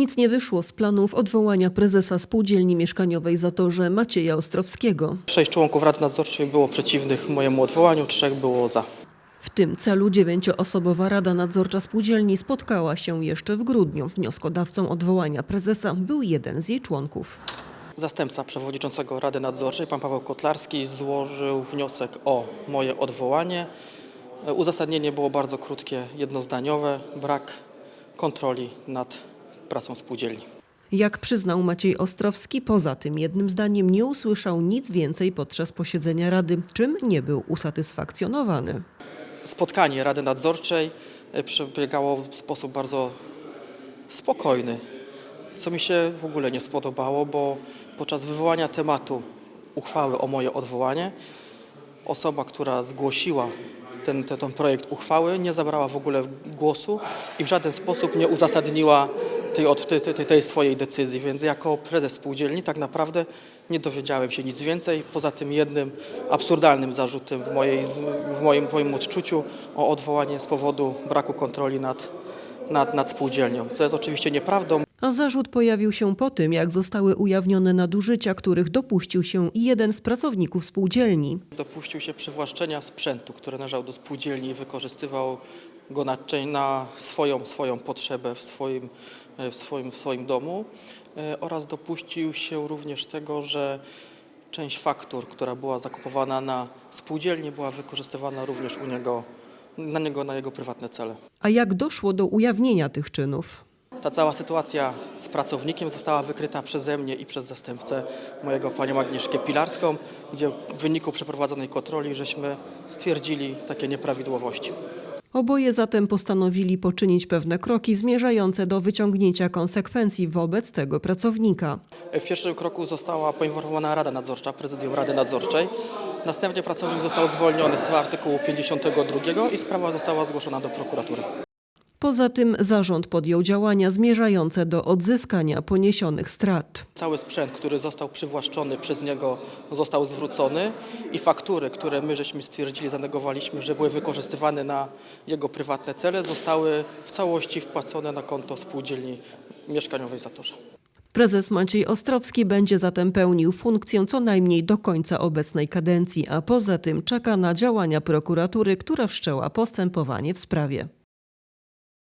Nic nie wyszło z planów odwołania prezesa spółdzielni mieszkaniowej Zatorze Macieja Ostrowskiego. Sześć członków Rady Nadzorczej było przeciwnych mojemu odwołaniu, trzech było za. W tym celu dziewięcioosobowa Rada Nadzorcza Spółdzielni spotkała się jeszcze w grudniu. Wnioskodawcą odwołania prezesa był jeden z jej członków. Zastępca przewodniczącego Rady Nadzorczej, pan Paweł Kotlarski, złożył wniosek o moje odwołanie. Uzasadnienie było bardzo krótkie, jednozdaniowe, brak kontroli nad pracą spółdzielni. Jak przyznał Maciej Ostrowski, poza tym jednym zdaniem nie usłyszał nic więcej podczas posiedzenia Rady, czym nie był usatysfakcjonowany. Spotkanie Rady Nadzorczej e, przebiegało w sposób bardzo spokojny, co mi się w ogóle nie spodobało, bo podczas wywołania tematu uchwały o moje odwołanie osoba, która zgłosiła ten, ten, ten projekt uchwały, nie zabrała w ogóle głosu i w żaden sposób nie uzasadniła tej, od- tej, tej, tej swojej decyzji. Więc jako prezes spółdzielni tak naprawdę nie dowiedziałem się nic więcej, poza tym jednym absurdalnym zarzutem w, mojej, w, moim, w moim odczuciu o odwołanie z powodu braku kontroli nad, nad, nad spółdzielnią, co jest oczywiście nieprawdą. A zarzut pojawił się po tym, jak zostały ujawnione nadużycia, których dopuścił się jeden z pracowników spółdzielni. Dopuścił się przywłaszczenia sprzętu, który należał do spółdzielni i wykorzystywał go na, na swoją, swoją potrzebę w swoim, e, w, swoim, w swoim domu e, oraz dopuścił się również tego, że część faktur, która była zakupowana na spółdzielni była wykorzystywana również u niego, na niego na jego prywatne cele. A jak doszło do ujawnienia tych czynów? Ta cała sytuacja z pracownikiem została wykryta przeze mnie i przez zastępcę mojego panią Agnieszkę Pilarską, gdzie w wyniku przeprowadzonej kontroli żeśmy stwierdzili takie nieprawidłowości. Oboje zatem postanowili poczynić pewne kroki zmierzające do wyciągnięcia konsekwencji wobec tego pracownika. W pierwszym kroku została poinformowana Rada Nadzorcza, prezydium Rady Nadzorczej. Następnie pracownik został zwolniony z artykułu 52 i sprawa została zgłoszona do prokuratury. Poza tym zarząd podjął działania zmierzające do odzyskania poniesionych strat. Cały sprzęt, który został przywłaszczony przez niego, został zwrócony i faktury, które my żeśmy stwierdzili, zanegowaliśmy, że były wykorzystywane na jego prywatne cele, zostały w całości wpłacone na konto spółdzielni mieszkaniowej Zatorze. Prezes Maciej Ostrowski będzie zatem pełnił funkcję co najmniej do końca obecnej kadencji, a poza tym czeka na działania prokuratury, która wszczęła postępowanie w sprawie.